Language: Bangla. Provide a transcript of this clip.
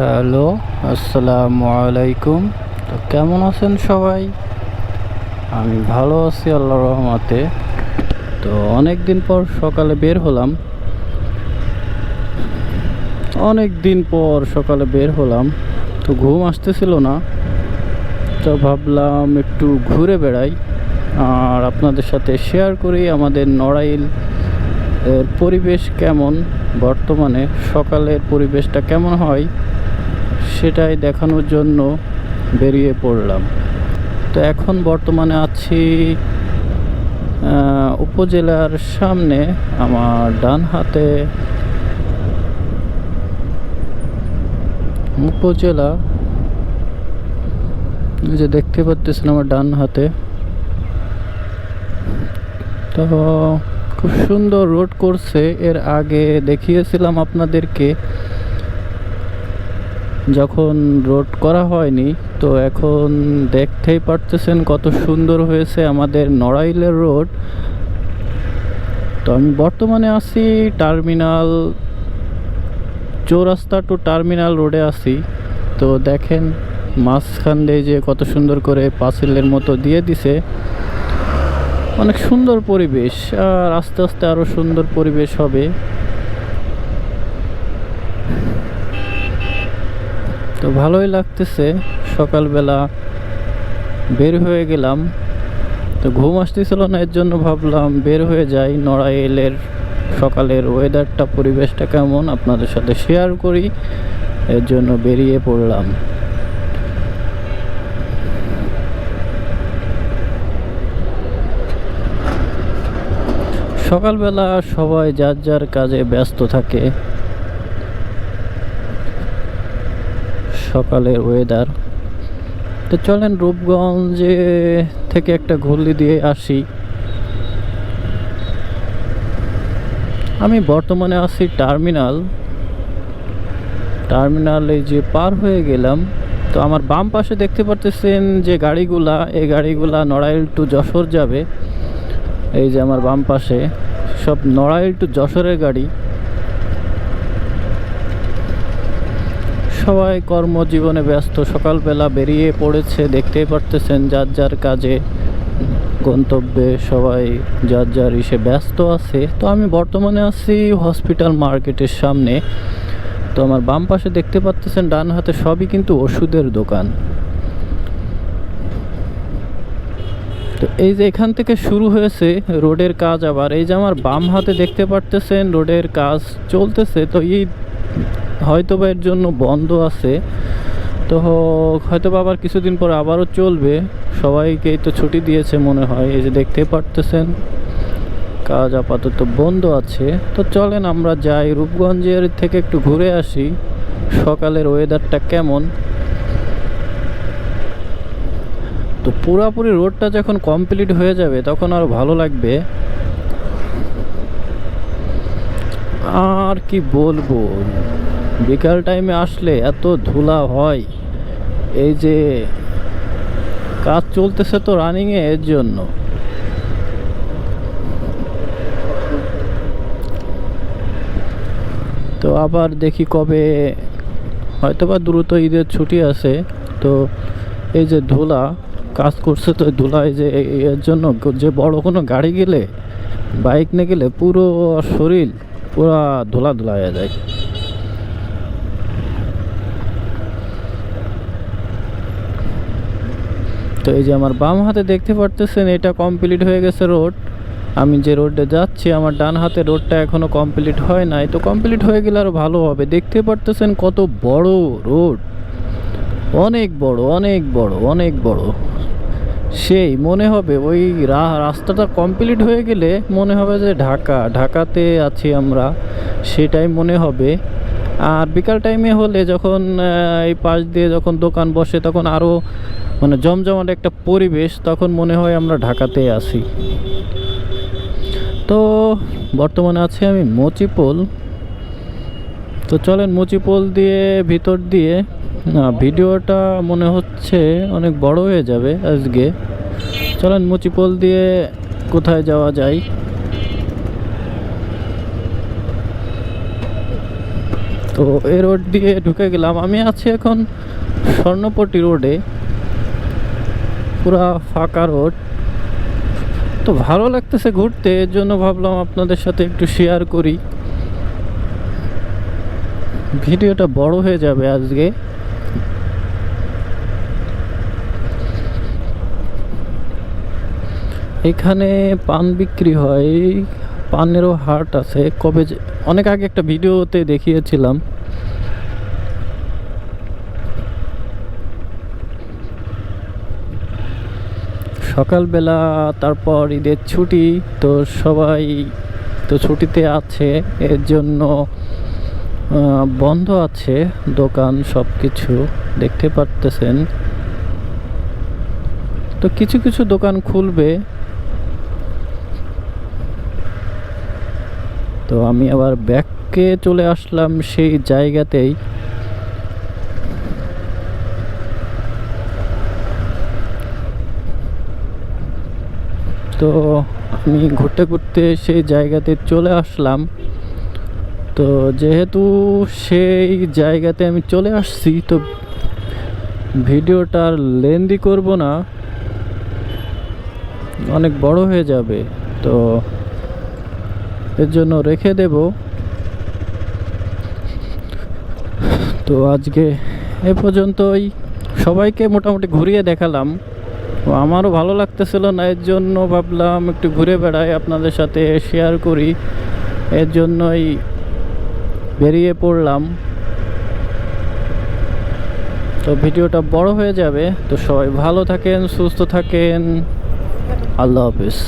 হ্যালো, আসসালামু আলাইকুম। তো কেমন আছেন সবাই? আমি ভালো আছি আল্লাহ রহমতে। তো অনেক দিন পর সকালে বের হলাম। অনেক দিন পর সকালে বের হলাম। তো ঘুম আসতেছিল না। তো ভাবলাম একটু ঘুরে বেড়াই। আর আপনাদের সাথে শেয়ার করি আমাদের নড়াইল পরিবেশ কেমন, বর্তমানে সকালের পরিবেশটা কেমন হয়। সেটাই দেখানোর জন্য বেরিয়ে পড়লাম। তো এখন বর্তমানে আছি উপজেলার সামনে আমার ডান হাতে উপজেলা যে দেখতে পাচ্ছেন আমার ডান হাতে তো খুব সুন্দর রোড করছে। এর আগে দেখিয়েছিলাম আপনাদেরকে যখন রোড করা হয়নি, তো এখন দেখতেই পারতেছেন কত সুন্দর হয়েছে আমাদের নড়াইলের রোড। তো আমি বর্তমানে আছি টার্মিনাল চৌরাস্তা টু টার্মিনাল রোডে আছি। তো দেখেন মাঝখান দিয়ে যে কত সুন্দর করে পাঁচিলের মতো দিয়ে দিছে। অনেক সুন্দর পরিবেশ, আর আস্তে আস্তে আরও সুন্দর পরিবেশ হবে। তো ভালোই লাগতেছে। সকালবেলা বের হয়ে গেলাম। তো ঘুম আসতেছিল না, এর জন্য ভাবলাম বের হয়ে যাই নড়াইলের সকালের ওয়েদারটা পরিবেশটা কেমন আপনাদের সাথে শেয়ার করি। এর জন্য বেরিয়ে পড়লাম। সকালবেলা সবাই যার যার কাজে ব্যস্ত থাকে সকালের ওয়েদার তো চলেন রূপগঞ্জে থেকে একটা ঘুরলি দিয়ে আসি। আমি বর্তমানে আছি টার্মিনাল টার্মিনালে যে পার হয়ে গেলাম, তো আমার বাম পাশে দেখতে পারতেছেন যে গাড়িগুলা, এই গাড়িগুলা নড়াইল টু যশোর যাবে। এই যে আমার বাম পাশে, সব নড়াইল টু যশোরের গাড়ি। সবাই কর্মজীবনে ব্যস্ত। সকালবেলা বেরিয়ে পড়েছে, দেখতেই পারতেছেন যার যার কাজে, গন্তব্যে সবাই যার যার ইসে ব্যস্ত আছে। তো আমি বর্তমানে আছি হসপিটাল মার্কেটের সামনে। তো আমার বাম পাশে দেখতে পাচ্তেছেন ডান হাতে সবই কিন্তু ওষুধের দোকান। তো এই যে এখান থেকে শুরু হয়েছে রোডের কাজ আবার। এই যে আমার বাম হাতে দেখতে পারতেছেন রোডের কাজ চলতেছে। তো এই হয়তো বা এর জন্য বন্ধ আছে। তো হয়তো বা আবার কিছুদিন পর আবারও চলবে। সবাইকেই তো ছুটি দিয়েছে মনে হয়। এই যে দেখতে পারতেছেন, কাজ আপাতত বন্ধ আছে। তো চলেন আমরা যাই। রূপগঞ্জের থেকে একটু ঘুরে আসি। সকালের ওয়েদারটা কেমন? তো পুরাপুরি রোডটা যখন কমপ্লিট হয়ে যাবে, তখন আরও ভালো লাগবে। আর কি বলব? বিকাল টাইমে আসলে এত ধুলা হয়। এই যে কাজ চলতেছে তো রানিংয়ে এর জন্য। তো আবার দেখি কবে হয়তো বা দ্রুত ঈদের ছুটি আছে। তো এই যে ধুলা, কাজ করছে তো ধুলা যে এর জন্য যে বড় কোনো গাড়ি গেলে বাইক নিয়ে গেলে পুরো শরীর পুরা ধুলা ধুলা হয়ে যায়। তো এই যে আমার বাম হাতে দেখতে পারতেছেন, এটা কমপ্লিট হয়ে গেছে রোড আমি যে রোডে যাচ্ছি, আমার ডান হাতে রোডটা এখনও কমপ্লিট হয় নাই। তো কমপ্লিট হয়ে গেলে আরও ভালো হবে। দেখতে পারতেছেন কত বড় রোড অনেক বড় অনেক বড় অনেক বড়। সেই মনে হবে ওই রাস্তাটা কমপ্লিট হয়ে গেলে মনে হবে যে ঢাকা, ঢাকাতে আছি আমরা। সেটাই মনে হবে। আর বিকাল টাইমে হলে যখন এই পাশ দিয়ে যখন দোকান বসে, তখন আরও মানে জমজমাট একটা পরিবেশ, তখন মনে হয় আমরা ঢাকাতে আসি তো বর্তমানে আছি আমি মচিপোল। তো চলেন মুচিপোল দিয়ে ভিতর দিয়ে ভিডিওটা মনে হচ্ছে অনেক বড় হয়ে যাবে আজকে। চলেন মুচিপোল দিয়ে কোথায় যাওয়া যায়? তো এই রোড দিয়ে ঢুকে গেলাম। আমি আছি এখন স্বর্ণপট্টি রোডে। পুরা ফাঁকা রোড। তো ভালো লাগতেছে ঘুরতে, এর জন্য ভাবলাম আপনাদের সাথে একটু শেয়ার করি। ভিডিওটা বড় হয়ে যাবে আজকে। এখানে পান বিক্রি হয়। পানেরও হাট আছে। কবে অনেক আগে একটা ভিডিওতে দেখিয়েছিলাম। সকালবেলা তারপর ঈদের ছুটি, তো সবাই তো ছুটিতে আছে। এর জন্য বন্ধ আছে দোকান সব কিছু দেখতে পারতেছেন। তো কিছু কিছু দোকান খুলবে। তো আমি আবার ব্যাককে চলে আসলাম সেই জায়গাতেই। তো আমি ঘুরতে ঘুরতে সেই জায়গাতে চলে আসলাম। তো যেহেতু সেই জায়গাতে আমি চলে আসছি, তো ভিডিওটা আর লেন্দি করব না। অনেক বড় হয়ে যাবে। তো এর জন্য রেখে দেব। তো আজকে এ পর্যন্তই। সবাইকে মোটামুটি ঘুরিয়ে দেখালাম। আমারও ভালো লাগতেছিল না, এর জন্য ভাবলাম একটু ঘুরে বেড়াই, আপনাদের সাথে শেয়ার করি। এর জন্যই বেরিয়ে পড়লাম। তো ভিডিওটা বড় হয়ে যাবে। তো সবাই ভালো থাকেন, সুস্থ থাকেন। আল্লাহ হাফিজ।